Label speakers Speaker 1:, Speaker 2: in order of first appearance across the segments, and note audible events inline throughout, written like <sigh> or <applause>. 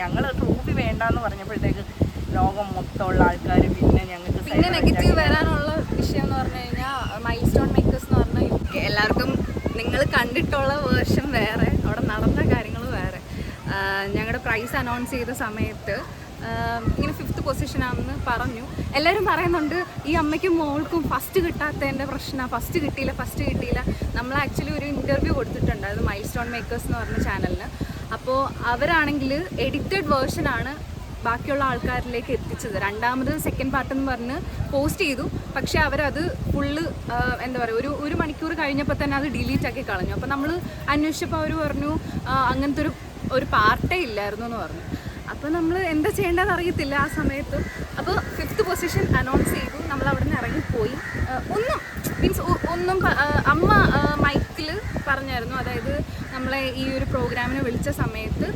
Speaker 1: ഞങ്ങൾ ട്രോഫി വേണ്ടാന്ന് പറഞ്ഞപ്പോഴത്തേക്ക് ലോകം മൊത്തമുള്ള ആൾക്കാർ പിന്നെ ഞങ്ങൾക്ക്
Speaker 2: പിന്നെ നെഗറ്റീവ് വരാനുള്ള വിഷയം എന്ന് പറഞ്ഞു കഴിഞ്ഞാൽ മൈൽ സ്റ്റോൺ മേക്കേഴ്സ് എന്ന് പറഞ്ഞാൽ എല്ലാവർക്കും നിങ്ങൾ കണ്ടിട്ടുള്ള വേർഷൻ വേറെ അവിടെ നടന്ന കാര്യങ്ങൾ വേറെ. ഞങ്ങളുടെ പ്രൈസ് അനൗൺസ് ചെയ്ത സമയത്ത് ഇങ്ങനെ ഫിഫ്ത്ത് പൊസിഷനാണെന്ന് പറഞ്ഞു. എല്ലാവരും പറയുന്നുണ്ട് ഈ അമ്മയ്ക്കും മോൾക്കും ഫസ്റ്റ് കിട്ടാത്തതിന്റെ പ്രശ്നമാണ് ഫസ്റ്റ് കിട്ടിയില്ല ഫസ്റ്റ് കിട്ടിയില്ല. നമ്മൾ ആക്ച്വലി ഒരു ഇന്റർവ്യൂ കൊടുത്തിട്ടുണ്ട് അത് മൈൽ സ്റ്റോൺ മേക്കേഴ്സ് എന്ന് പറഞ്ഞ ചാനലിന് അപ്പോൾ അവരാണെങ്കിൽ എഡിറ്റഡ് വേർഷനാണ് ബാക്കിയുള്ള ആൾക്കാരിലേക്ക് എത്തിച്ചത്. രണ്ടാമത് സെക്കൻഡ് പാർട്ട് എന്ന് പറഞ്ഞ് പോസ്റ്റ് ചെയ്തു. പക്ഷേ അവരത് ഫുള്ള് എന്താ പറയുക ഒരു ഒരു മണിക്കൂർ കഴിഞ്ഞപ്പോൾ തന്നെ അത് ഡിലീറ്റ് ആക്കി കളഞ്ഞു. അപ്പോൾ നമ്മൾ അന്വേഷിച്ചപ്പോൾ അവർ പറഞ്ഞു അങ്ങനത്തെ ഒരു ഒരു പാർട്ടേ ഇല്ലായിരുന്നു എന്ന് പറഞ്ഞു. അപ്പോൾ നമ്മൾ എന്താ ചെയ്യേണ്ടതെന്ന് അറിയത്തില്ല ആ സമയത്ത്. അപ്പോൾ ഫിഫ്ത്ത് പൊസിഷൻ അനൗൺസ് ചെയ്തു. നമ്മൾ അവിടെ നിന്ന് ഇറങ്ങിപ്പോയി ഒന്നും മീൻസ് ഒന്നും അമ്മ മൈക്കിൽ പറഞ്ഞായിരുന്നു. അതായത് നമ്മളെ ഈ ഒരു പ്രോഗ്രാമിന് വിളിച്ച സമയത്ത്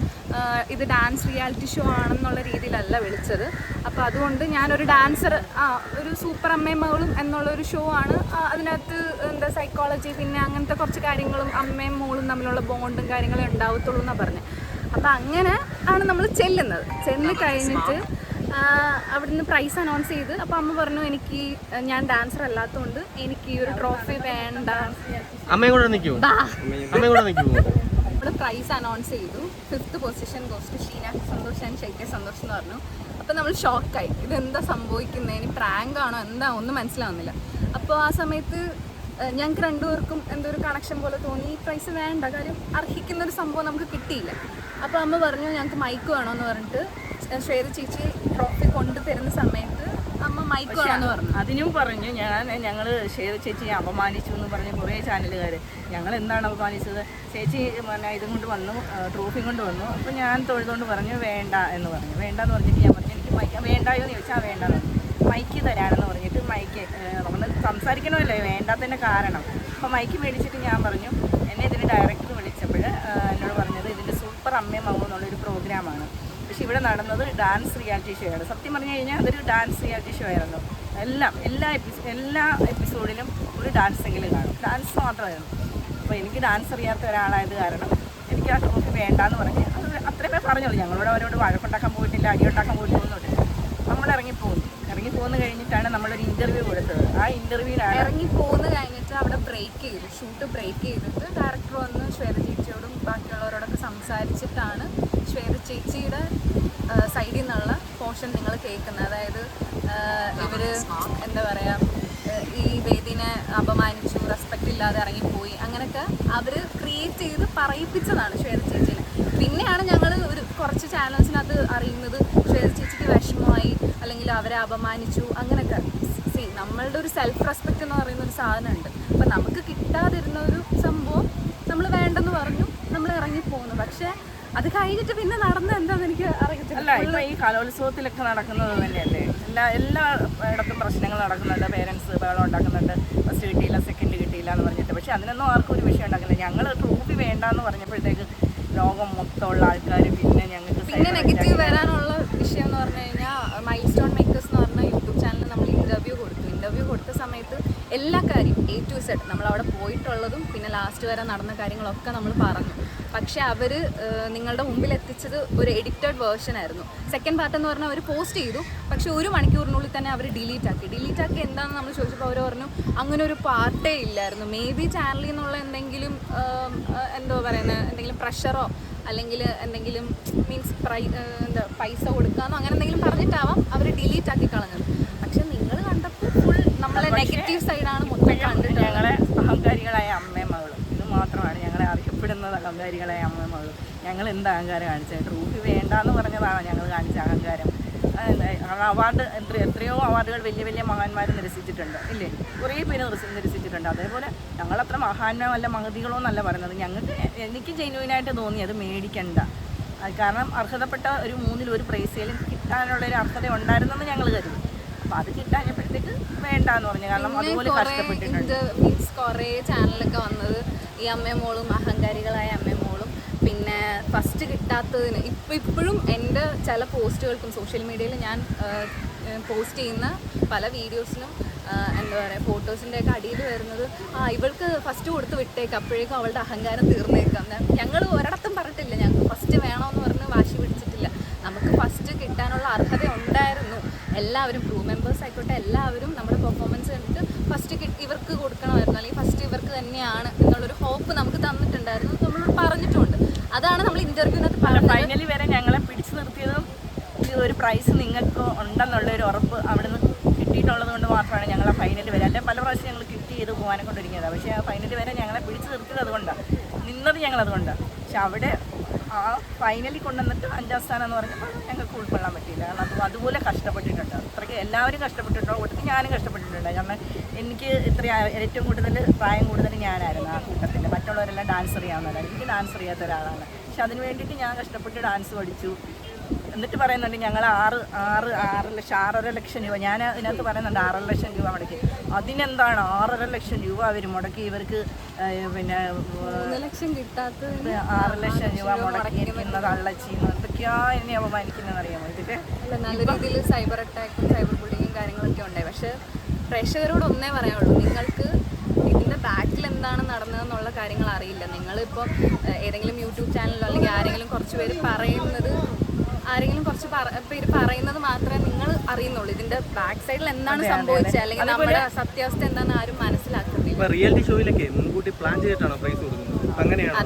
Speaker 2: ഇത് ഡാൻസ് റിയാലിറ്റി ഷോ ആണെന്നുള്ള രീതിയിലല്ല വിളിച്ചത്. അപ്പോൾ അതുകൊണ്ട് ഞാനൊരു ഡാൻസർ ആ ഒരു സൂപ്പർ അമ്മയും മകളും എന്നുള്ളൊരു ഷോ ആണ്. അതിനകത്ത് എന്താ സൈക്കോളജി പിന്നെ അങ്ങനത്തെ കുറച്ച് കാര്യങ്ങളും അമ്മയും മോളും തമ്മിലുള്ള ബോണ്ടും കാര്യങ്ങളും ഉണ്ടാവത്തുള്ളൂ എന്നാണ് പറഞ്ഞത് അപ്പം അങ്ങനെ ആണ് നമ്മൾ ചെല്ലുന്നത്. ചെന്ന് കഴിഞ്ഞിട്ട് അവിടുന്ന് പ്രൈസ് അനൗൺസ് ചെയ്ത്. അപ്പോൾ അമ്മ പറഞ്ഞു എനിക്ക് ഞാൻ ഡാൻസർ അല്ലാത്തതുകൊണ്ട് എനിക്ക് ഈ ഒരു ട്രോഫി വേണ്ട.
Speaker 3: അമ്മയും കൂടെ നിൽക്കുമോ അമ്മയും കൂടെ നിൽക്കുമോ
Speaker 2: ഇവിടെ പ്രൈസ് അനൗൺസ് ചെയ്തു. Fifth position goes to Sheena Santhosh and Shaike Santhosh എന്ന് പറഞ്ഞു. അപ്പോൾ നമ്മൾ ഷോക്കായി ഇതെന്താ സംഭവിക്കുന്നത് ഇനി പ്രാങ്ക് ആണോ? എന്താ? ഒന്നും മനസ്സിലാവുന്നില്ല. അപ്പോൾ ആ സമയത്ത് ഞങ്ങൾക്ക് രണ്ടുപേർക്കും എന്തോ ഒരു കണക്ഷൻ പോലെ തോന്നി. ഈ പ്രൈസ് വേണ്ട. കാര്യം അർഹിക്കുന്ന ഒരു സംഭവം നമുക്ക് കിട്ടിയില്ല. അപ്പോൾ അമ്മ പറഞ്ഞു ഞങ്ങൾക്ക് മൈക്ക് വേണമെന്ന് പറഞ്ഞിട്ട്. ശ്വേത ചേച്ചി ട്രോഫി കൊണ്ടു തരുന്ന സമയത്ത് അമ്മ മൈക്ക് വേണമെന്ന് പറഞ്ഞു.
Speaker 1: അതിനും പറഞ്ഞു ഞാൻ ഞങ്ങൾ ശ്വേത ചേച്ചിയെ അപമാനിച്ചു എന്ന് പറഞ്ഞ് കുറേ ചാനലുകാര്. ഞങ്ങൾ എന്താണ് അപമാനിച്ചത്? ചേച്ചി ഇതും കൊണ്ട് വന്നു ട്രോഫി കൊണ്ട് വന്നു. അപ്പോൾ ഞാൻ തൊഴുതുകൊണ്ട് പറഞ്ഞു വേണ്ട എന്ന് പറഞ്ഞു. വേണ്ട എന്ന് പറഞ്ഞിട്ട് ഞാൻ പറഞ്ഞു എനിക്ക് മൈക്ക് വേണ്ടായോ എന്ന് ചോദിച്ചാൽ പറഞ്ഞു. മൈക്ക് തരാനെന്ന് പറഞ്ഞിട്ട് മൈക്ക് നമ്മൾ സംസാരിക്കണമല്ലോ വേണ്ടാത്തതിന്റെ കാരണം. അപ്പോൾ മൈക്ക് മേടിച്ചിട്ട് ഞാൻ പറഞ്ഞു എന്നെ ഇതിന് ഡയറക്ടർ വിളിച്ചപ്പോൾ സൂപ്പർ അമ്മയും മകവും എന്നുള്ളൊരു പ്രോഗ്രാമാണ്. പക്ഷെ ഇവിടെ നടന്നത് ഡാൻസ് റിയാലിറ്റി ഷോ ആണ്. സത്യം പറഞ്ഞു കഴിഞ്ഞാൽ അതൊരു ഡാൻസ് റിയാലിറ്റി ഷോ ആയിരുന്നു. എല്ലാം എല്ലാ എപ്പിസോ എല്ലാ എപ്പിസോഡിലും ഒരു ഡാൻസ് എങ്കിലും കാണും. ഡാൻസ് മാത്രമായിരുന്നു. അപ്പോൾ എനിക്ക് ഡാൻസ് അറിയാത്ത ഒരാളായത് കാരണം എനിക്ക് ആ ട്രോഫി വേണ്ടാന്ന് പറഞ്ഞ് അത് അത്രയുമേ പറഞ്ഞുള്ളൂ ഞങ്ങളോട് അവരോട് വഴക്കുണ്ടാക്കാൻ പോയിട്ടില്ല അടിയുണ്ടാക്കാൻ പോയിട്ടൊന്നുമില്ല നമ്മൾ ഇറങ്ങിപ്പോകുന്നു ഇറങ്ങിപ്പോന്ന് കഴിഞ്ഞിട്ടാണ് നമ്മളൊരു ഇന്റർവ്യൂ കൊടുത്തത്. ആ ഇന്റർവ്യൂവിലാണ്
Speaker 2: ഇറങ്ങി പോകുന്ന കഴിഞ്ഞിട്ട് അവിടെ ബ്രേക്ക് ചെയ്തു. ഷൂട്ട് ബ്രേക്ക് ചെയ്തിട്ട് ഡയറക്ടർ വന്ന് ശ്വേത ചേച്ചിയോടും ബാക്കിയുള്ളവരോടൊക്കെ സംസാരിച്ചിട്ടാണ് ശ്വേത ചേച്ചിയുടെ സൈഡിൽ നിന്നുള്ള പോർഷൻ നിങ്ങൾ കേൾക്കുന്നത്. അതായത് ഇവർ എന്താ പറയുക ഈ വേദിനെ അപമാനിച്ചു റെസ്പെക്റ്റ് ഇല്ലാതെ ഇറങ്ങിപ്പോയി അങ്ങനെയൊക്കെ അവർ ക്രിയേറ്റ് ചെയ്ത് പറയിപ്പിച്ചതാണ് ശ്വേത ചേച്ചിനെ പിന്നെയാണ് ഞങ്ങൾ ഒരു കുറച്ച് ചാനൽസിനകത്ത് അറിയുന്നത് ശ്വേത ചേച്ചിക്ക് വിഷമമായി അല്ലെങ്കിൽ അവരെ അപമാനിച്ചു അങ്ങനെയൊക്കെ. സി നമ്മളുടെ ഒരു സെൽഫ് റെസ്പെക്റ്റ് എന്ന് പറയുന്ന ഒരു സാധനമുണ്ട്. അപ്പം നമുക്ക് കിട്ടാതിരുന്ന ഒരു സംഭവം നമ്മൾ വേണ്ടെന്ന് പറഞ്ഞു. നമ്മൾ ഇറങ്ങിപ്പോകുന്നു പക്ഷേ അത് കഴിഞ്ഞിട്ട് പിന്നെ നടന്നത് എന്താന്ന് എനിക്ക് അറിയത്തില്ല.
Speaker 1: ഇപ്പൊ ഈ കലോത്സവത്തിലൊക്കെ നടക്കുന്നത് തന്നെയല്ലേ? എല്ലാ എല്ലാ ഇടത്തും പ്രശ്നങ്ങൾ നടക്കുന്നുണ്ട്. പേരൻസ് ബഹളം ഉണ്ടാക്കുന്നുണ്ട്. ഫസ്റ്റ് കിട്ടിയില്ല സെക്കൻഡ് കിട്ടിയില്ല എന്ന് പറഞ്ഞിട്ട്. പക്ഷെ അതിനൊന്നും ആർക്കും ഒരു വിഷയം ഉണ്ടാക്കില്ല ഞങ്ങൾ ട്രോഫി വേണ്ട എന്ന് പറഞ്ഞപ്പോഴത്തേക്ക് ലോകം മൊത്തമുള്ള ആൾക്കാർ പിന്നെ ഞങ്ങൾക്ക്
Speaker 2: പിന്നെ നെഗറ്റീവ് വരാനുള്ള വിഷയം എന്ന് പറഞ്ഞു കഴിഞ്ഞാൽ മൈൽ സ്റ്റോൺ മേക്കേഴ്സ് എന്ന് പറഞ്ഞ യൂട്യൂബ് ചാനലിൽ നമ്മൾ ഇന്റർവ്യൂ കൊടുത്തു. ഇന്റർവ്യൂ കൊടുത്ത സമയത്ത് എല്ലാ കാര്യം എ ടു സെഡ് നമ്മൾ അവിടെ പോയിട്ടുള്ളതും പിന്നെ ലാസ്റ്റ് വരെ നടന്ന കാര്യങ്ങളൊക്കെ നമ്മൾ പറഞ്ഞു. പക്ഷേ അവർ നിങ്ങളുടെ മുമ്പിൽ എത്തിച്ചത് ഒരു എഡിറ്റഡ് വേർഷൻ ആയിരുന്നു. സെക്കൻഡ് പാർട്ട് എന്ന് പറഞ്ഞാൽ അവർ പോസ്റ്റ് ചെയ്തു. പക്ഷേ ഒരു മണിക്കൂറിനുള്ളിൽ തന്നെ അവർ ഡിലീറ്റ് ആക്കി. ഡിലീറ്റ് ആക്കി എന്താണെന്ന് നമ്മൾ ചോദിച്ചപ്പോൾ അവർ പറഞ്ഞു അങ്ങനെ ഒരു പാർട്ടേ ഇല്ലായിരുന്നു. മേ ബി ചാനലിൽ നിന്നുള്ള എന്തെങ്കിലും എന്തോ പറയുന്നത് എന്തെങ്കിലും പ്രഷറോ അല്ലെങ്കിൽ എന്തെങ്കിലും മീൻസ് പ്രൈ എന്താ പൈസ കൊടുക്കാന്നോ അങ്ങനെ എന്തെങ്കിലും പറഞ്ഞിട്ടാവാം അവർ ഡിലീറ്റ് ആക്കി കളഞ്ഞത്. പക്ഷെ നിങ്ങൾ കണ്ടപ്പോൾ ഫുൾ നമ്മളെ നെഗറ്റീവ് സൈഡാണ് മൊത്തം കണ്ടിട്ടുള്ളത്.
Speaker 1: ഞങ്ങളെ അഹങ്കാരികളായ അമ്മയും മകളും ഇത് മാത്രമാണ് ഞങ്ങളെ അറിയപ്പെടുന്നത് അഹങ്കാരികളെ മകളും ഞങ്ങൾ എന്ത് അഹങ്കാരം കാണിച്ചത്? ട്രോഫി വേണ്ടാന്ന് പറഞ്ഞതാണ് ഞങ്ങൾ കാണിച്ച അഹങ്കാരം. അവാർഡ് എത്ര എത്രയോ അവാർഡുകൾ വലിയ വലിയ മഹാന്മാർ നിരസിച്ചിട്ടുണ്ട്. ഇല്ലേ? കുറേ പേര് നിരസി- നിരസിച്ചിട്ടുണ്ട്. അതേപോലെ ഞങ്ങളത്ര മഹാന്മാരല്ല മഹതികളോ എന്നല്ല പറയുന്നത്. ഞങ്ങൾക്ക് എനിക്ക് ജെനുവിനായിട്ട് തോന്നി അത് മേടിക്കണ്ട. കാരണം അർഹതപ്പെട്ട ഒരു മൂന്നിൽ ഒരു പ്രൈസേലും കിട്ടാനുള്ള ഒരു അർഹത ഉണ്ടായിരുന്നെന്ന് ഞങ്ങൾ കരുതി. അപ്പം അത് കിട്ടാഞ്ഞപ്പോഴത്തേക്ക് വേണ്ടാന്ന് പറഞ്ഞു. കാരണം അതുപോലെ കഷ്ടപ്പെട്ടിട്ടുണ്ട്.
Speaker 2: മീൻസ് കുറേ ചാനലൊക്കെ വന്നത് ഈ അമ്മയും മോളും അഹങ്കാരികളായ അമ്മയും മോളും. പിന്നെ ഫസ്റ്റ് കിട്ടാത്തതിന് ഇപ്പം ഇപ്പോഴും എന്റെ ചില പോസ്റ്റുകൾക്കും സോഷ്യൽ മീഡിയയിൽ ഞാൻ പോസ്റ്റ് ചെയ്യുന്ന പല വീഡിയോസിനും എന്താ പറയുക ഫോട്ടോസിന്റെ ഒക്കെ അടിയിൽ വരുന്നത് ആ ഇവൾക്ക് ഫസ്റ്റ് കൊടുത്ത് വിട്ടേക്ക്. അപ്പോഴേക്കും അവളുടെ അഹങ്കാരം തീർന്നേക്കാം. ഞങ്ങൾ ഒരിടത്തും പറഞ്ഞിട്ടില്ല. ഞങ്ങൾക്ക് ഫസ്റ്റ് വേണമെന്ന് പറഞ്ഞ് വാശി പിടിച്ചിട്ടില്ല. നമുക്ക് ഫസ്റ്റ് കിട്ടാനുള്ള അർഹത ഉണ്ടായിരുന്നു. എല്ലാവരും ക്രൂ മെമ്പേഴ്സ് ആയിക്കോട്ടെ എല്ലാവരും നമ്മുടെ പെർഫോമൻസ് കണ്ടിട്ട് ഫസ്റ്റ് ഇവർക്ക് കൊടുക്കണമായിരുന്നു. അല്ലെങ്കിൽ ഫസ്റ്റ് ഇവർക്ക് തന്നെയാണ് ഹോപ്പ് നമുക്ക് തന്നിട്ടുണ്ടായിരുന്നു. നമ്മൾ പറഞ്ഞിട്ടുണ്ട്. അതാണ് നമ്മൾ ഇന്റർവ്യൂവിനകത്ത് പറഞ്ഞത്.
Speaker 1: ഫൈനലി വരെ ഞങ്ങളെ പിടിച്ചു നിർത്തിയതും ഈ ഒരു പ്രൈസ് നിങ്ങൾക്ക് ഉണ്ടെന്നുള്ള ഒരു ഉറപ്പ് അവിടെ നിന്ന് കിട്ടിയിട്ടുള്ളത് കൊണ്ട് മാത്രമാണ് ഞങ്ങളെ ഫൈനൽ വരെ. അല്ലെ പല പ്രാവശ്യം ഞങ്ങൾ കിട്ടി ചെയ്ത് പോകാനെ കൊണ്ടിരിക്കുന്നത് പക്ഷേ ആ ഫൈനൽ വരെ ഞങ്ങളെ പിടിച്ചു നിർത്തിയത് അതുകൊണ്ടാണ് നിന്നത് ഞങ്ങൾ അതുകൊണ്ടാണ് പക്ഷെ അവിടെ ആ ഫൈനലിൽ കൊണ്ടുവന്നിട്ട് അഞ്ചാം സ്ഥാനം എന്ന് പറഞ്ഞപ്പോൾ ഞങ്ങൾക്ക് ഉൾക്കൊള്ളാൻ പറ്റിയില്ല. കാരണം അത് അതുപോലെ കഷ്ടപ്പെട്ടിട്ടുണ്ട്. അത്രയ്ക്ക് എല്ലാവരും കഷ്ടപ്പെട്ടിട്ടുണ്ട്. കൂട്ടത്തിൽ ഞാനും കഷ്ടപ്പെട്ടിട്ടുണ്ട്. കാരണം എനിക്ക് ഇത്ര ഏറ്റവും കൂടുതൽ പ്രായം കൂടുതൽ ഞാനായിരുന്നു ആ കൂട്ടത്തിൽ. മറ്റുള്ളവരെല്ലാം ഡാൻസ് അറിയാവുന്നവരാണ്. എനിക്ക് ഡാൻസ് അറിയാത്ത ഒരാളാണ്. പക്ഷെ അതിന് വേണ്ടിയിട്ട് ഞാൻ കഷ്ടപ്പെട്ട് ഡാൻസ് പഠിച്ചു. എന്നിട്ട് പറയുന്നുണ്ട് ഞങ്ങൾ ആറ് ആറ് ആറ് ലക്ഷം ആറര ലക്ഷം രൂപ. ഞാൻ ഇതിനകത്ത് പറയുന്നുണ്ട് ആറര ലക്ഷം രൂപ മുടക്കി. അതിനെന്താണ് ആറര ലക്ഷം രൂപ അവർ മുടക്കി? ഇവർക്ക് പിന്നെ
Speaker 2: ലക്ഷം
Speaker 1: ആറ് ലക്ഷം രൂപ മുടക്കിയിരിക്കുന്നത് അള്ളച്ചിന്ന് എന്തൊക്കെയാ എന്നെ അപമാനിക്കുന്നതെന്ന് അറിയാമോ ഇതിന്റെ
Speaker 2: നല്ല രീതിയിൽ സൈബർ അറ്റാക്കും സൈബർ ബുള്ളിങ്ങും കാര്യങ്ങളൊക്കെ ഉണ്ടായി. പക്ഷെ പ്രേക്ഷകരോട് ഒന്നേ പറയാനുള്ളൂ നിങ്ങൾക്ക് ഇതിന്റെ ബാക്കിൽ എന്താണ് നടന്നതെന്നുള്ള കാര്യങ്ങൾ അറിയില്ല. നിങ്ങളിപ്പോൾ ഏതെങ്കിലും യൂട്യൂബ് ചാനലിലോ അല്ലെങ്കിൽ ആരെങ്കിലും കുറച്ച് പേര് പറയുന്നത് ആരെങ്കിലും കുറച്ച് പേര് പറയുന്നത് മാത്രമേ നിങ്ങൾ അറിയുന്നുള്ളൂ. ഇതിന്റെ ബാക്ക് സൈഡിൽ എന്താണ് സംഭവിച്ചത്? അല്ലെങ്കിൽ നമ്മുടെ സത്യാവസ്ഥ എന്താണെന്ന് ആരും മനസ്സിലാക്കുന്നില്ല.
Speaker 3: റിയാലിറ്റി ഷോയിലൊക്കെ മുൻകൂട്ടി പ്ലാൻ ചെയ്തിട്ടാണോ പ്രൈസ് കൊടുക്കുന്നത്? അങ്ങനെയാണ്?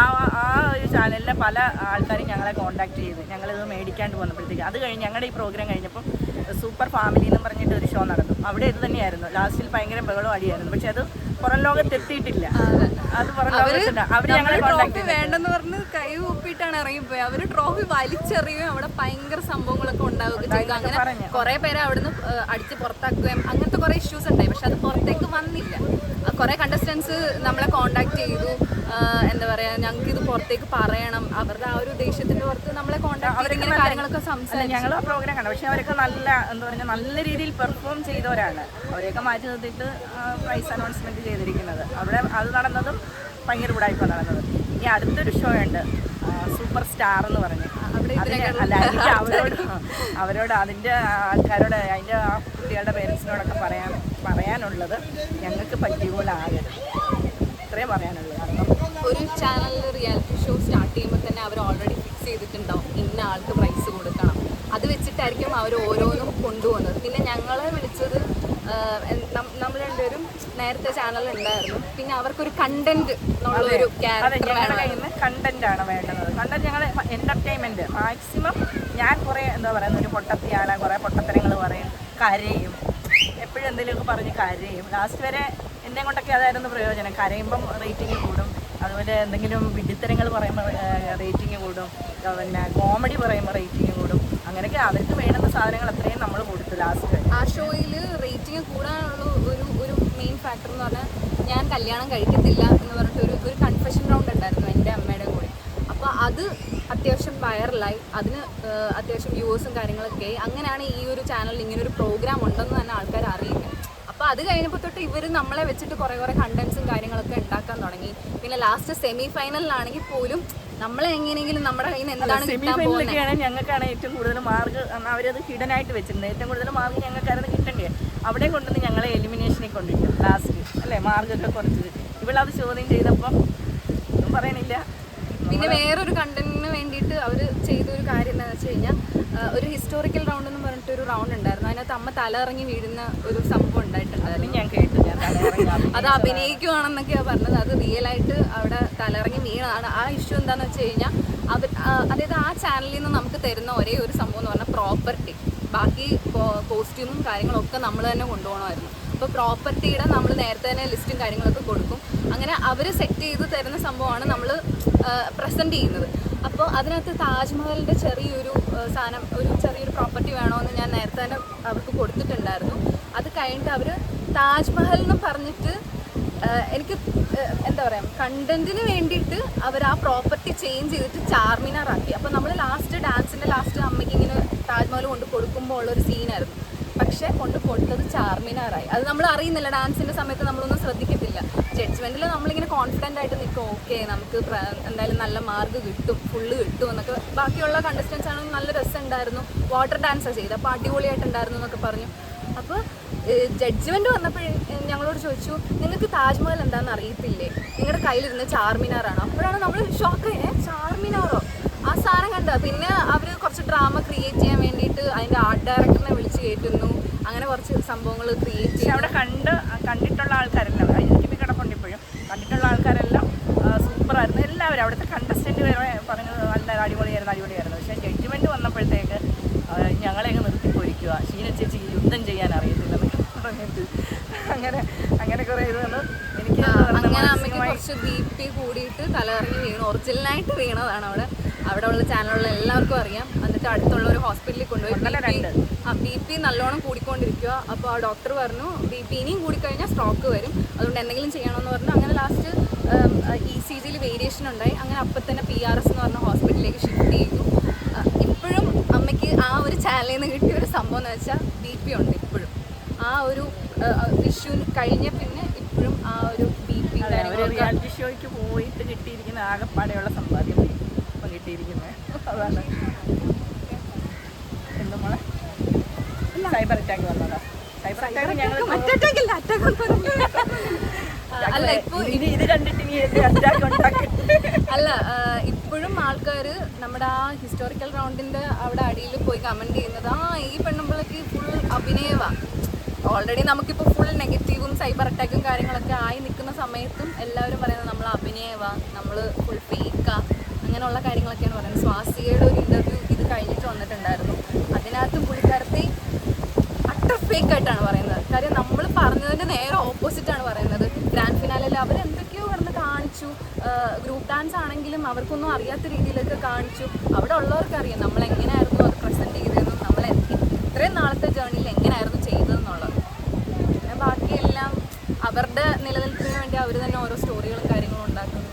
Speaker 1: ആ ആ ഒരു ചാനലിലെ പല ആൾക്കാരും ഞങ്ങളെ കോൺടാക്ട് ചെയ്ത് ഞങ്ങളിത് മേടിക്കാണ്ട് വന്നപ്പോഴത്തേക്ക് അത് കഴിഞ്ഞ് ഞങ്ങളുടെ ഈ പ്രോഗ്രാം കഴിഞ്ഞപ്പം സൂപ്പർ ഫാമിലി എന്ന് പറഞ്ഞിട്ട് ഒരു ഷോ നടന്നു. അവിടെ ഇത് തന്നെയായിരുന്നു. ലാസ്റ്റിൽ ഭയങ്കര ബഹളം അടിയായിരുന്നു. പക്ഷെ അത് പുറം ലോകത്ത് എത്തിയിട്ടില്ല. അത്. പുറം ലോകത്തില്ല അവർ ഞങ്ങളെ
Speaker 2: ട്രോഫി വേണ്ടെന്ന് പറഞ്ഞ് കൈ ഒപ്പിട്ടാണ് ഇറങ്ങിപ്പോയി അവർ ട്രോഫി വലിച്ചെറിയുകയും അവിടെ ഭയങ്കര സംഭവങ്ങളൊക്കെ ഉണ്ടാവുകയൊക്കെ ചെയ്തു. അങ്ങനെ. കുറെ പേരെ അവിടുന്ന് അടിച്ച് പുറത്താക്കുകയും അങ്ങനത്തെ കുറെ ഇഷ്യൂസ് ഉണ്ടായി. പക്ഷെ അത് പുറത്തേക്ക് വന്നില്ല. കുറെ കണ്ടസ്റ്റൻസ് നമ്മളെ കോണ്ടാക്ട് ചെയ്തു. എന്താ പറയാ ഞങ്ങൾക്ക് ഇത് പുറത്തേക്ക് പറയണം. അവരുടെ ആ ഒരു ഉദ്ദേശത്തിന്റെ പുറത്ത് നമ്മളെ ഇങ്ങനെ കാര്യങ്ങളൊക്കെ സംസാരിച്ചു.
Speaker 1: ഞങ്ങൾ ആ പ്രോഗ്രാം കണ്ടു. പക്ഷെ അവരൊക്കെ നല്ല എന്താ പറയുക നല്ല രീതിയിൽ പെർഫോം ചെയ്തവരാണ് അവരെയൊക്കെ മാറ്റി നിർത്തിയിട്ട് പ്രൈസ് അനൗൺസ്മെന്റ് ചെയ്തിരിക്കുന്നത്. അവിടെ അത് നടന്നതും ഭയങ്കര ഉടായ്പ നടന്നത്. ഇനി അടുത്തൊരു ഷോ ഉണ്ട്. സൂപ്പർ സ്റ്റാർ എന്ന് പറഞ്ഞ്. അതിന് അല്ല എനിക്ക് <laughs> അവരോട് അവരോട് അതിന്റെ ആൾക്കാരോട് അതിന്റെ ആ കുട്ടികളുടെ പേരൻസിനോടൊക്കെ പറയാൻ പറയാനുള്ളത് ഞങ്ങൾക്ക് പറ്റിയ പോലെ ആകരുത് ഇത്രയും പറയാനുള്ളൂ കാരണം
Speaker 2: ഒരു ചാനലിൽ റിയാലിറ്റി ഷോ സ്റ്റാർട്ട് ചെയ്യുമ്പോൾ തന്നെ അവർ ഓൾറെഡി ഫിക്സ് ചെയ്തിട്ടുണ്ടാവും ഇന്ന ആൾക്ക് പ്രൈസ് കൊടുക്കണം അത് വെച്ചിട്ടായിരിക്കും അവർ ഓരോന്നും കൊണ്ടുപോകുന്നത്. പിന്നെ ഞങ്ങളെ വിളിച്ചത് നമ്മൾ രണ്ടുപേരും നേരത്തെ ചാനൽ ഉണ്ടായിരുന്നു. പിന്നെ അവർക്കൊരു കണ്ടന്റ് ഒരു ക്യാരക്ടർ
Speaker 1: കണ്ടന്റ് ആണ് വേണ്ടത്. കണ്ടന്റ് ഞങ്ങൾ എന്റർടൈൻമെന്റ് മാക്സിമം ഞാൻ കുറെ എന്താ പറയുന്നത് ഒരു പൊട്ടത്തിയാണ് കുറെ പൊട്ടത്തരങ്ങൾ പറയും. കരയും. എപ്പോഴും എന്തെങ്കിലുമൊക്കെ പറഞ്ഞ് കരയും. ലാസ്റ്റ് വരെ എന്നെ കൊണ്ടൊക്കെ അതായിരുന്നു പ്രയോജനം. കരയുമ്പം റേറ്റിംഗ് കൂടും. അതുപോലെ എന്തെങ്കിലും വിഡിത്തരങ്ങൾ പറയുമ്പോൾ റേറ്റിംഗ് കൂടും. പിന്നെ കോമഡി പറയുമ്പോൾ റേറ്റിംഗ് കൂടും. അങ്ങനെയൊക്കെ അവർക്ക് വേണ്ടുന്ന സാധനങ്ങൾ അത്രയും നമ്മൾ കൊടുത്തു ലാസ്റ്റ്
Speaker 2: ആ ഷോയിൽ റേറ്റിംഗ് കൂടാനുള്ള ഒരു ഒരു മെയിൻ ഫാക്ടർ എന്ന് പറഞ്ഞാൽ ഞാൻ കല്യാണം കഴിക്കത്തില്ല എന്ന് പറഞ്ഞിട്ട് ഒരു ഒരു കൺഫെഷൻ റൗണ്ട് ഉണ്ടായിരുന്നു എന്റെ അമ്മയുടെ കൂടെ. അപ്പോൾ അത് അത്യാവശ്യം വൈറലായി അതിന് അത്യാവശ്യം വ്യൂവേഴ്സും കാര്യങ്ങളൊക്കെ ആയി. അങ്ങനെയാണ് ഈ ഒരു ചാനലിൽ ഇങ്ങനെ ഒരു പ്രോഗ്രാം ഉണ്ടെന്ന് തന്നെ ആൾക്കാർ അറിയുക അപ്പോൾ അത് കഴിഞ്ഞപ്പോൾ തൊട്ട് ഇവർ നമ്മളെ വെച്ചിട്ട് കുറേ കുറേ കണ്ടൻസും കാര്യങ്ങളൊക്കെ ഉണ്ടാക്കാൻ തുടങ്ങി. പിന്നെ ലാസ്റ്റ് സെമി ഫൈനലിലാണെങ്കിൽ പോലും നമ്മളെ എങ്ങനെയെങ്കിലും നമ്മുടെ കയ്യിൽ നിന്ന് എന്താണ്
Speaker 1: സെമി ഫൈനലൊക്കെയാണ് ഞങ്ങൾക്കാണ് ഏറ്റവും കൂടുതൽ മാർക്ക് അവരത് ഹിഡൻ ആയിട്ട് വെച്ചിട്ടുണ്ട് ഏറ്റവും കൂടുതൽ മാർക്ക് ഞങ്ങൾക്കായിരുന്നു കിട്ടണ്ടേ അവിടെ കൊണ്ടുവന്ന് ഞങ്ങളെ എലിമിനേഷനെ കൊണ്ടിട്ടു ലാസ്റ്റ് അല്ലേ? മാർക്കൊക്കെ കുറച്ച്. ഇവളത് ചോദ്യം ചെയ്തപ്പം ഒന്നും പറയണില്ല.
Speaker 2: പിന്നെ വേറൊരു കണ്ടന്റിന് വേണ്ടിയിട്ട് അവർ ചെയ്ത ഒരു കാര്യം എന്താണെന്ന് വെച്ച് കഴിഞ്ഞാൽ ഒരു ഹിസ്റ്റോറിക്കൽ റൗണ്ട് എന്ന് പറഞ്ഞിട്ട് ഒരു റൗണ്ട് ഉണ്ടായിരുന്നു. അതിനകത്ത് അമ്മ തല ഇറങ്ങി വീഴുന്ന ഒരു സംഭവം ഉണ്ടായിട്ടുണ്ടായിരുന്നു
Speaker 1: ഞാൻ കേട്ടു
Speaker 2: അത് അഭിനയിക്കുവാണെന്നൊക്കെയാണ് പറഞ്ഞത്. അത് റിയൽ ആയിട്ട് അവിടെ തലയിറങ്ങി വീണതാണ്. ആ ഇഷ്യൂ എന്താണെന്ന് വെച്ച് കഴിഞ്ഞാൽ അവർ അതായത് ആ ചാനലിൽ നിന്ന് നമുക്ക് തരുന്ന ഒരേ ഒരു സംഭവം എന്ന് പറഞ്ഞാൽ പ്രോപ്പർട്ടി ബാക്കി കോസ്റ്റ്യൂമും കാര്യങ്ങളൊക്കെ നമ്മൾ തന്നെ കൊണ്ടുപോകണമായിരുന്നു. അപ്പോൾ പ്രോപ്പർട്ടിയുടെ നമ്മൾ നേരത്തെ തന്നെ ലിസ്റ്റും കാര്യങ്ങളൊക്കെ കൊടുക്കും. അങ്ങനെ അവർ സെറ്റ് ചെയ്ത് തരുന്ന സംഭവമാണ് നമ്മൾ പ്രസന്റ് ചെയ്യുന്നത്. അപ്പോൾ അതിനകത്ത് താജ്മഹലിന്റെ ചെറിയൊരു സാധനം ഒരു ചെറിയൊരു പ്രോപ്പർട്ടി വേണമെന്ന് ഞാൻ നേരത്തെ തന്നെ അവർക്ക് കൊടുത്തിട്ടുണ്ടായിരുന്നു. അത് കഴിഞ്ഞിട്ട് അവർ താജ്മഹൽ എന്ന് പറഞ്ഞിട്ട് എനിക്ക് എന്താ പറയുക കണ്ടന്റിന് വേണ്ടിയിട്ട് അവർ ആ പ്രോപ്പർട്ടി ചേഞ്ച് ചെയ്തിട്ട് ചാർമിനാർ ആക്കി അപ്പോൾ നമ്മൾ ലാസ്റ്റ് ഡാൻസിന്റെ ലാസ്റ്റ് അമ്മയ്ക്ക് ഇങ്ങനെ താജ്മഹൽ കൊണ്ട് കൊടുക്കുമ്പോൾ ഉള്ളൊരു സീനായിരുന്നു പക്ഷേ കൊണ്ട് കൊടുത്തത് ചാർമിനാറായി. അത് നമ്മൾ അറിയുന്നില്ല. ഡാൻസിന്റെ സമയത്ത് നമ്മളൊന്നും ശ്രദ്ധിക്കത്തില്ല. ജഡ്ജ്മെന്റിൽ നമ്മളിങ്ങനെ കോൺഫിഡന്റ് ആയിട്ട് നിൽക്കും ഓക്കെ നമുക്ക് എന്തായാലും നല്ല മാർക്ക് കിട്ടും. ഫുള്ള് കിട്ടും എന്നൊക്കെ. ബാക്കിയുള്ള കണ്ടസ്റ്റൻസ് ആണെങ്കിൽ നല്ല രസമുണ്ടായിരുന്നു. വാട്ടർ ഡാൻസാണ് ചെയ്ത് അപ്പോൾ അടിപൊളിയായിട്ടുണ്ടായിരുന്നു എന്നൊക്കെ പറഞ്ഞു. അപ്പോൾ ജഡ്ജ്മെന്റ് വന്നപ്പോഴേ ഞങ്ങളോട് ചോദിച്ചു നിങ്ങൾക്ക് താജ്മഹൽ എന്താണെന്ന് അറിയത്തില്ലേ? നിങ്ങളുടെ കയ്യിലിരുന്ന് ചാർമിനാറാണ്? അപ്പോഴാണ് നമ്മൾ ഷോക്ക് ഏ ചാർമിനാറോ? ആ സാധനം കണ്ടത് പിന്നെ അവർ കുറച്ച് ഡ്രാമ ക്രിയേറ്റ് ചെയ്യാൻ വേണ്ടിയിട്ട് അതിന്റെ ആർട്ട് ഡയറക്ടറിനെ കയറ്റുന്നു അങ്ങനെ കുറച്ച് സംഭവങ്ങൾ ക്രിയേറ്റ്
Speaker 1: ചെയ്യും അവിടെ കണ്ട് കണ്ടിട്ടുള്ള ആൾക്കാരെല്ലാം എനിക്ക് കിടപ്പുണ്ട് ഇപ്പോഴും. കണ്ടിട്ടുള്ള ആൾക്കാരെല്ലാം സൂപ്പറായിരുന്നു. എല്ലാവരും അവിടുത്തെ കണ്ടസ്റ്റന്റ് വരെ പറഞ്ഞത് നല്ല അടിപൊളിയായിരുന്നു അടിപൊളിയായിരുന്നു. പക്ഷേ ജഡ്ജ്മെന്റ് വന്നപ്പോഴത്തേക്ക് ഞങ്ങളെ അങ്ങ് നിർത്തിപ്പോയിരിക്കുക. ഷീന ചേച്ചി യുദ്ധം ചെയ്യാൻ അറിയത്തില്ല പറഞ്ഞിട്ട് അങ്ങനെ അങ്ങനെ കുറേ ഇത് വന്നു. എനിക്ക്
Speaker 2: അങ്ങനെ അമ്മയ്ക്ക് കുറച്ച് ബി പി കൂടിയിട്ട് തലകറങ്ങി വീണു. ഒറിജിനലായിട്ട് വീണതാണ് അവിടെ. അവിടെ ഉള്ള ചാനലുള്ള എല്ലാവർക്കും അറിയാം. എന്നിട്ട് അടുത്തുള്ള ഒരു ഹോസ്പിറ്റലിൽ കൊണ്ടുപോയി. ആ ബി പി നല്ലോണം കൂടിക്കൊണ്ടിരിക്കുക അപ്പോൾ ആ ഡോക്ടർ പറഞ്ഞു ബി പി ഇനിയും കൂടിക്കഴിഞ്ഞാൽ സ്ട്രോക്ക് വരും. അതുകൊണ്ട് എന്തെങ്കിലും ചെയ്യണമെന്ന് പറഞ്ഞു. അങ്ങനെ ലാസ്റ്റ് ഇ സി ജിയിൽ വേരിയേഷൻ ഉണ്ടായി. അങ്ങനെ അപ്പം തന്നെ പി ആർ എസ് എന്ന് പറഞ്ഞ ഹോസ്പിറ്റലിലേക്ക് ഷിഫ്റ്റ് ചെയ്തു. ഇപ്പോഴും അമ്മയ്ക്ക് ആ ഒരു ചാനലിൽ നിന്ന് കിട്ടിയ ഒരു സംഭവം എന്ന് വെച്ചാൽ ബി പി ഉണ്ട് ഇപ്പോഴും. ആ ഒരു ഇഷ്യൂ കഴിഞ്ഞ പിന്നെ ഇപ്പോഴും ആ ഒരു ബി പി
Speaker 1: റിയാലിറ്റി ഷോയ്ക്ക് പോയിട്ട് കിട്ടിയിരിക്കുന്ന ആകെപ്പാടെയുള്ള സമ്പാദ്യം കിട്ടിയിരിക്കുന്നത് അതാണ്. എന്ത് മോളെ? സൈബർ അറ്റാക്ക് വന്നതാ. സൈബർ അറ്റാക്ക് ഞങ്ങൾ
Speaker 2: അല്ല ഇപ്പൊ
Speaker 1: ഇനി ഇത് കണ്ടിട്ട് അറ്റാക്ക് ഉണ്ടാക്കി.
Speaker 2: അല്ല ഇപ്പോഴും ആൾക്കാർ നമ്മുടെ ആ ഹിസ്റ്റോറിക്കൽ റൗണ്ടിന്റെ അവിടെ അടിയിൽ പോയി കമന്റ് ചെയ്യുന്നത് ആ ഈ പെണ്ണുമ്പിളക്ക് ഫുൾ അഭിനയവ. ഓൾറെഡി നമുക്കിപ്പോ ഫുൾ നെഗറ്റീവും സൈബർ അറ്റാക്കും കാര്യങ്ങളൊക്കെ ആയി നിൽക്കുന്ന സമയത്തും എല്ലാവരും പറയുന്നത് നമ്മൾ അഭിനയവ നമ്മൾ ഫുൾ ഫേക്കാ അങ്ങനെയുള്ള കാര്യങ്ങളൊക്കെയാണ് പറയുന്നത്. സ്വാസികയുടെ ഒരു ഇന്റർവ്യൂ ഇത് കഴിഞ്ഞിട്ട് വന്നിട്ടുണ്ടായിരുന്നു. അതിനകത്ത് പുള്ളിക്കാരത്തി അട്ടർ ഫേക്ക് ആയിട്ടാണ് പറയുന്നത്. കാര്യം നമ്മൾ പറഞ്ഞതിന്റെ നേരെ ഓപ്പോസിറ്റ് ആണ് പറയുന്നത്. ഗ്രാൻഡ് ഫിനാലിൽ അവർ എന്തൊക്കെയോ കാണിച്ചു. ഗ്രൂപ്പ് ഡാൻസ് ആണെങ്കിലും അവർക്കൊന്നും അറിയാത്ത രീതിയിലൊക്കെ കാണിച്ചു. അവിടെ ഉള്ളവർക്ക് അറിയാം നമ്മൾ എങ്ങനെയായിരുന്നു അത് പ്രസന്റ് ചെയ്തതെന്നും നമ്മൾ ഇത്രയും നാളത്തെ ജേർണിയിൽ എങ്ങനെയായിരുന്നു ചെയ്തതെന്നുള്ളത്. പിന്നെ ബാക്കിയെല്ലാം അവരുടെ നിലനിൽപ്പിന് വേണ്ടി അവർ തന്നെ ഓരോ സ്റ്റോറികളും കാര്യങ്ങളും ഉണ്ടാക്കുന്നു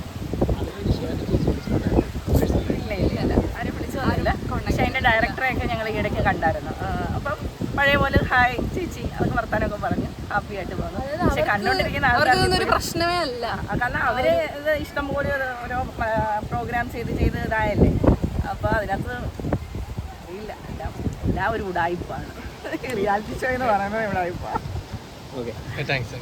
Speaker 1: ഇല്ല ഇല്ല ഇല്ല ആരും വിളിച്ചു തന്നില്ല പക്ഷെ അതിന്റെ ഡയറക്ടറെയൊക്കെ ഞങ്ങൾ ഈ ഇടയ്ക്ക് കണ്ടായിരുന്നു. അപ്പം പഴയ പോലെ ഹായ് ചേച്ചി അതൊക്കെ വർത്താനമൊക്കെ പറഞ്ഞു ഹാപ്പി ആയിട്ട് പോകുന്നു. പക്ഷെ
Speaker 2: കണ്ടോണ്ടിരിക്കുന്ന
Speaker 1: ആൾക്കാർ
Speaker 2: ഒരു പ്രശ്നമേ അല്ല.
Speaker 1: കാരണം അവർ ഇത് ഇഷ്ടംപോലെ ഒരു- ഓരോ പ്രോഗ്രാം ചെയ്ത് ചെയ്ത് ഇതായല്ലേ. അപ്പൊ അതിനകത്ത് ഇല്ല എല്ലാം എല്ലാം ഒരു ഉടായ്പാണ് റിയാലിറ്റി ഷോ എന്ന് പറയുന്നത് ഉടായ്പാണ്
Speaker 3: ഓക്കെ താങ്ക്സ്